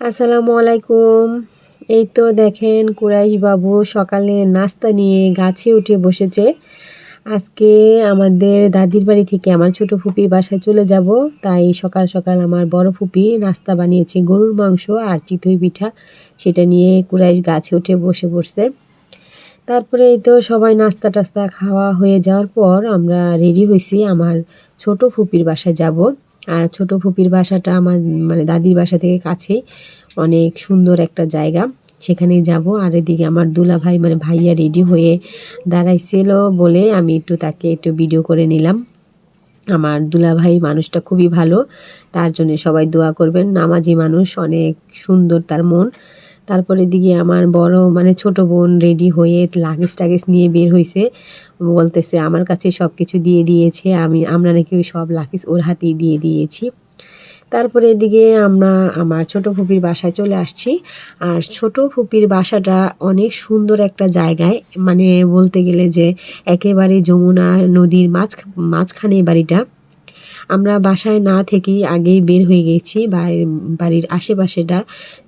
আসসালামু আলাইকুম। এই তো দেখেন কুরাইশ বাবু সকালে নাস্তা নিয়ে গাছে উঠে বসেছে। আজকে আমাদের দাদির বাড়ি থেকে আমার ছোট ফুপি বাসায় চলে যাব। তাই সকাল সকাল আমার বড় ফুপি নাস্তা বানিয়েছে গরুর মাংস আর চিতই পিঠা। সেটা নিয়ে কুরাইশ গাছে উঠে বসে পড়ছে। তারপরে এই তো সবাই নাস্তা টাস্তা খাওয়া হয়ে যাওয়ার পর আমরা রেডি হয়েছি আমার ছোট ফুপির বাসায় যাব। আর ছোট ফুপির বাসাটা আমার মানে দাদির বাসা থেকে কাছে অনেক সুন্দর একটা জায়গা। সেখানেই যাব। আর এদিকে আমার দুলা ভাই মানে ভাইয়া রেডি হয়ে দাঁড়াইছিল বলে আমি একটু তাকে একটু ভিডিও করে নিলাম। আমার দুলা ভাই মানুষটা খুবই ভালো, তার জন্য সবাই দোয়া করবেন। নামাজি মানুষ, অনেক সুন্দর তার মন। তারপরে দিকে আমার বড় মানে ছোট বোন রেডি হয়ে লাগেজ টাগেজ নিয়ে বের হয়েছে বলতেছে, আমার কাছে সব কিছু দিয়ে দিয়েছে, আমি, আমরা নাকি ওই সব লাগেজ ওর হাতেই দিয়ে দিয়েছি। তারপরে এদিকে আমরা, আমার ছোট ফুপির বাসায় চলে আসছি। আর ছোট ফুপির বাসাটা অনেক সুন্দর একটা জায়গায় মানে বলতে গেলে যে একেবারে যমুনা নদীর মাঝ, মাঝখানে বাড়িটা। আমরা বাসায় না থেকেই আগেই বের হয়ে গেছি বাড়ির আশেপাশেটা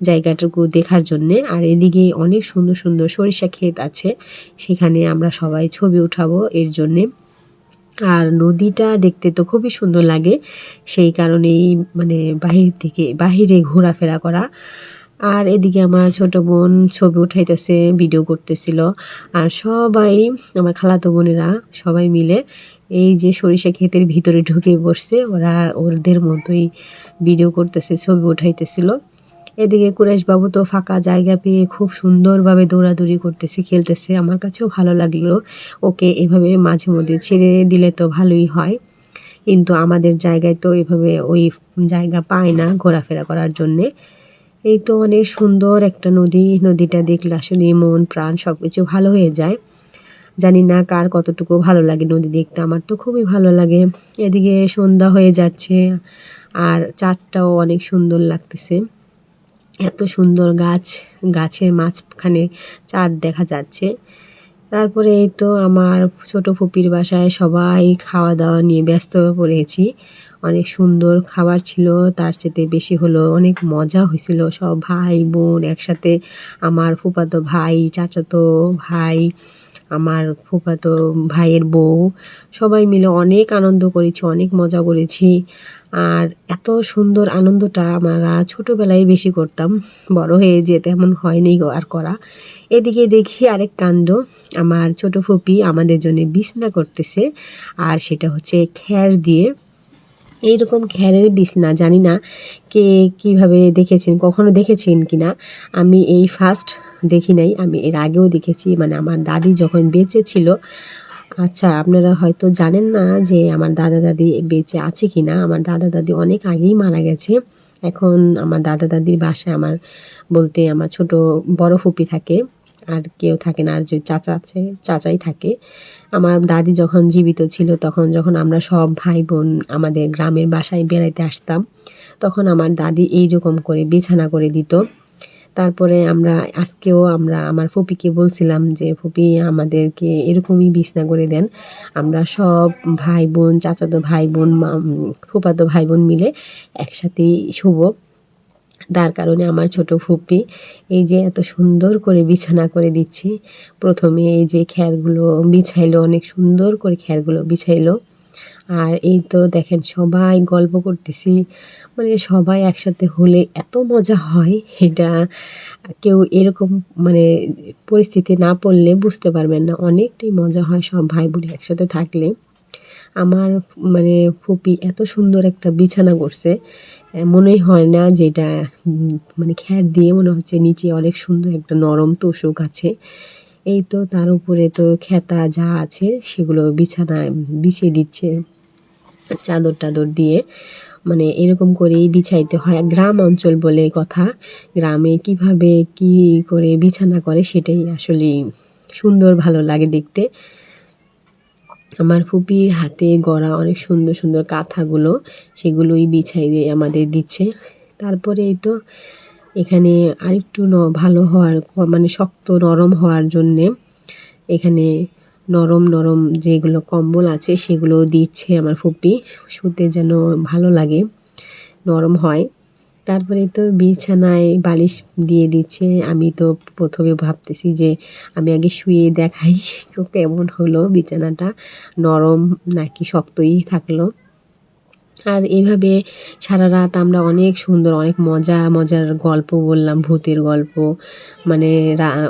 জায়গাটুকু দেখার জন্যে। আর এদিকে অনেক সুন্দর সুন্দর সরিষা ক্ষেত আছে। সেখানে আমরা সবাই ছবি উঠাবো এর জন্যে। আর নদীটা দেখতে তো খুবই সুন্দর লাগে। সেই কারণেই মানে বাহির থেকে, বাহিরে ঘোরাফেরা করা। আর এদিকে আমার ছোট বোন ছবি উঠাইতেছে ভিডিও করতেছিল। আর সবাই, আমার খালাতো বোনেরা সবাই মিলে এই যে সরিষা ক্ষেতের ভিতরে ঢুকে বসছে, ওরা ওদের মতোই ভিডিও করতেছে, ছবি উঠাইতেছিল। এদিকে কুরেশবাবু তো ফাঁকা জায়গা পেয়ে খুব সুন্দরভাবে দৌড়াদৌড়ি করতেছে, খেলতেছে। আমার কাছেও ভালো লাগল ওকে এভাবে মাঝে মধ্যে ছেড়ে দিলে তো ভালোই হয়। কিন্তু আমাদের জায়গায় তো এভাবে ওই জায়গা পায় না ঘোরাফেরা করার জন্যে। এই তো অনেক সুন্দর একটা নদী, নদীটা দেখলে আসলে মন, প্রাণ সব কিছু ভালো হয়ে যায়। জানি না কার কতটুকু ভালো লাগে নদী দেখতে, আমার তো খুবই ভালো লাগে। এদিকে সন্ধ্যা হয়ে যাচ্ছে, আর চারটাও অনেক সুন্দর লাগতেছে। এত সুন্দর গাছ, গাছের মাঝখানে চাঁদ দেখা যাচ্ছে। তারপরে এই তো আমার ছোট ফুপির বাসায় সবাই খাওয়া দাওয়া নিয়ে ব্যস্ত পড়েছি। অনেক সুন্দর খাবার ছিল, তার চেয়ে বেশি হলো অনেক মজা হয়েছিল। সব ভাই বোন একসাথে, আমার ফুপাতো ভাই, চাচাতো ভাই আমার ফুফাতো ভাইয়ের বউ, সবাই মিলে অনেক আনন্দ করেছি, অনেক মজা করেছি। আর এত সুন্দর আনন্দটা আমরা ছোটোবেলায় বেশি করতাম, বড় হয়ে যে তেমন হয়নি আর করা। এদিকে দেখি আরেক কাণ্ড, আমার ছোট ফুপি আমাদের জন্য বিছনা করতেছে, আর সেটা হচ্ছে খ্যার দিয়ে। এইরকম খ্যারের বিছনা, জানি না কে কীভাবে দেখেছেন, কখনো দেখেছেন কিনা? আমি এই ফার্স্ট দেখি নাই, আমি এর আগেও দেখেছি। মানে আমার দাদি যখন বেঁচে ছিল আচ্ছা আপনারা হয়তো জানেন না যে আমার দাদা দাদি বেঁচে আছে কি না আমার দাদা দাদি অনেক আগেই মারা গেছে। এখন আমার দাদা দাদির বাসায় আমার বলতে আমার ছোট বড় ফুপি থাকে, আর কেউ থাকে না, আর যে চাচা আছে, চাচাই থাকে। আমার দাদি যখন জীবিত ছিল, তখন যখন আমরা সব ভাই বোন আমাদের গ্রামের বাসায় বেড়াইতে আসতাম, তখন আমার দাদি এই রকম করে বিছানা করে দিত। তারপরে আমরা, আজকেও আমরা, আমার ফুপিকে বলছিলাম যে, ফুপি, আমাদেরকে এরকমই বিছনা করে দেন। আমরা সব ভাই বোন চাচাতো ভাই বোন ফুপাতো ভাই বোন মিলে একসাথেই শুভ তার কারণে আমার ছোট ফুপি, এই যে এত সুন্দর করে বিছানা করে দিচ্ছি। প্রথমে এই যে খ্যারগুলো বিছাইলো, অনেক সুন্দর করে খ্যারগুলো বিছাইলো। আর এই তো দেখেন সবাই গল্প করতেছি। মানে সবাই একসাথে হলে এত মজা হয় এটা। কেউ এরকম মানে পরিস্থিতি না পড়লে বুঝতে পারবেন না, অনেকটাই মজা হয় সব ভাই বোন একসাথে থাকলে। আমার মানে ফুপি এত সুন্দর একটা বিছানা করছে মনেই হয় না যে এটা মানে খ্যার দিয়ে মনে হচ্ছে নিচে অনেক সুন্দর একটা নরম তোষক আছে। এই তো তার উপরে তো খেতা যা আছে সেগুলো বিছানায় বিছিয়ে দিচ্ছে। চাদর টাদর দিয়ে মানে এরকম করেই বিছাইতে হয়। গ্রাম অঞ্চল বলে কথা। গ্রামে কীভাবে কি করে বিছানা করে সেটাই আসলে সুন্দর ভালো লাগে দেখতে। আমার ফুপির হাতে গড়া অনেক সুন্দর সুন্দর কাঁথাগুলো সেগুলোই বিছাই দিয়ে আমাদের দিচ্ছে। তারপরে এই তো এখানে আরেকটু ভালো হওয়ার মানে শক্ত নরম হওয়ার জন্যে এখানে নরম নরম যেগুলো কম্বল আছে সেগুলো দিচ্ছে আমার ফুপি। শুতে যেন ভালো লাগে, নরম হয়। তারপরে তো বিছানায় বালিশ দিয়ে দিচ্ছে। আমি তো প্রথমে ভাবতেছি যে আমি আগে শুয়ে দেখাই কেমন হলো বিছানাটা, নরম নাকি শক্তই থাকল। আর এইভাবে সারা রাত আমরা অনেক সুন্দর, অনেক মজা, মজার গল্প বললাম, ভূতের গল্প। মানে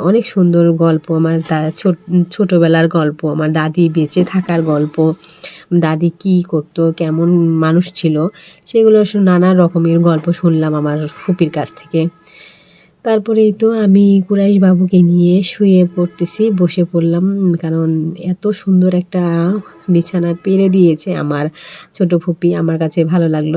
অনেক সুন্দর গল্প, আমার ছোটবেলার গল্প, আমার দাদি বেঁচে থাকার গল্প, দাদি কি করত, কেমন মানুষ ছিল, সেগুলো নানা রকমের গল্প শুনলাম আমার ফুপির কাছ থেকে। তারপরেই তো আমি কুরাইশ বাবুকে নিয়ে শুয়ে পড়তেছি, বসে পড়লাম। কারণ এত সুন্দর একটা বিছানা পেরে দিয়েছে আমার ছোট ফুপি, আমার কাছে ভালো লাগল।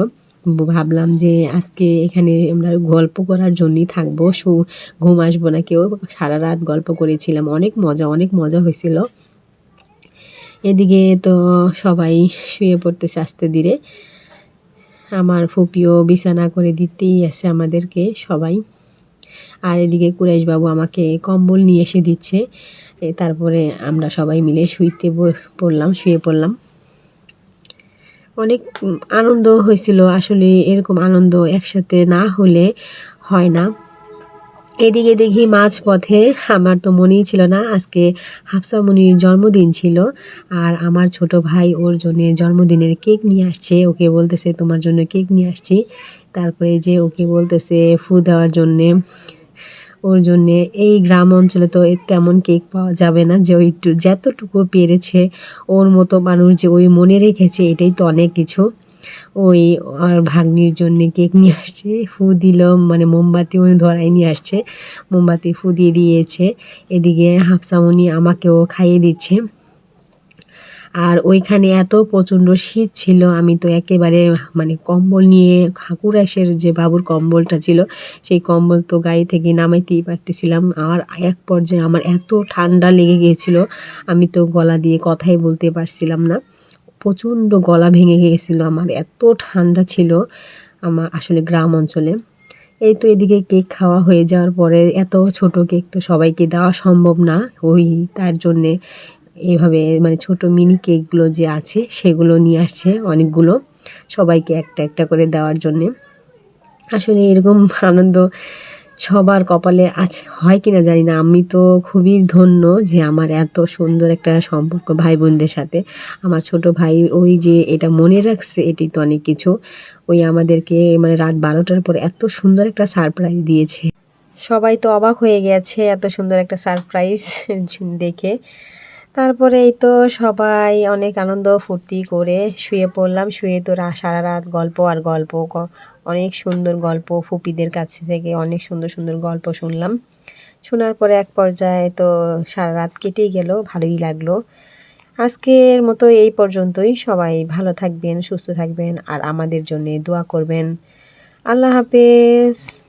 ভাবলাম যে আজকে এখানে আমরা গল্প করার জন্যই থাকব। সু, ঘুম আসব না, কেউ সারা রাত গল্প করেছিলাম। অনেক মজা অনেক মজা হয়েছিল। এদিকে তো সবাই শুয়ে পড়তেছে আস্তে ধীরে। আমার ফুপিও বিছানা করে দিতেই আছে আমাদেরকে, সবাই। আর এদিকে কুরাইশবাবু আমাকে কম্বল নিয়ে এসে দিচ্ছে। তারপরে আমরা সবাই মিলে শুইতে পড়লাম, শুয়ে পড়লাম। অনেক আনন্দ হয়েছিল। আসলে এরকম আনন্দ একসাথে না হলে হয় না। এদিকে দেখি মাঝ পথে আমার তো মনেই ছিল না, আজকে হাফসা মনির জন্মদিন ছিল আর আমার ছোট ভাই ওর জন্য জন্মদিনের কেক নিয়ে আসছে। ওকে বলতেছে, তোমার জন্য কেক নিয়ে আসছি। তারপরে যে ওকে বলতেছে ফু দেওয়ার জন্যে, ওর জন্যে এই গ্রাম অঞ্চলে তো তেমন কেক পাওয়া যাবে না যে ওই টু- যতটুকু পেরেছে ওর মতো মানুষ যে ওই মনে রেখেছে এটাই তো অনেক কিছু। ওই আর ভাগ্নির জন্য কেক নিয়ে আসছে, ফু দিল মানে মোমবাতি উনি ধরাই নিয়ে আসছে, মোমবাতি ফু দিয়ে দিয়েছে। এদিকে হাফসামনি আমাকেও খাইয়ে দিচ্ছে। আর ওইখানে এত প্রচণ্ড শীত ছিল, আমি তো একেবারে মানে কম্বল নিয়ে হাকুরাসের যে বাবুর কম্বলটা ছিল, সেই কম্বল তো গাড়ি থেকে নামাইতেই পারতেছিলাম। আর এক পর্যায়ে আমার এত ঠান্ডা লেগে গিয়েছিল আমি তো গলা দিয়ে কথাই বলতে পারছিলাম না। প্রচণ্ড গলা ভেঙে গিয়েছিল আমার এত ঠান্ডা ছিল আমার আসলে গ্রাম অঞ্চলে। এই তো এদিকে কেক খাওয়া হয়ে যাওয়ার পরে, এত ছোট কেক তো সবাইকে দেওয়া সম্ভব না, ওই তার জন্যে এইভাবে মানে ছোট মিনি কেকগুলো যে আছে, সেগুলো নিয়ে আসছে অনেকগুলো সবাইকে একটা একটা করে দেওয়ার জন্যে। আসলে এরকম আনন্দ সবার কপালে আছে, হয় কিনা জানি না। আমি তো খুবই ধন্য যে আমার এত সুন্দর একটা সম্পর্ক ভাই বোনদের সাথে। আমার ছোট ভাই ওই যে এটা মনে রাখছে, এটি তো অনেক কিছু। ওই আমাদেরকে মানে রাত বারোটার পর এত সুন্দর একটা সারপ্রাইজ দিয়েছে। সবাই তো অবাক হয়ে গেছে এত সুন্দর একটা সারপ্রাইজ দেখে। তারপরে এই তো সবাই অনেক আনন্দ ফুর্তি করে শুয়ে পড়লাম। শুয়ে তো সারা রাত গল্প আর গল্প অনেক সুন্দর গল্প ফুপিদের কাছে থেকে অনেক সুন্দর সুন্দর গল্প শুনলাম। শোনার পরে এক পর্যায়ে তো সারা রাত কেটেই গেল, ভালোই লাগল। আজকের মতো এই পর্যন্তই। সবাই ভালো থাকবেন, সুস্থ থাকবেন আর আমাদের জন্য দোয়া করবেন। আল্লাহ হাফেজ।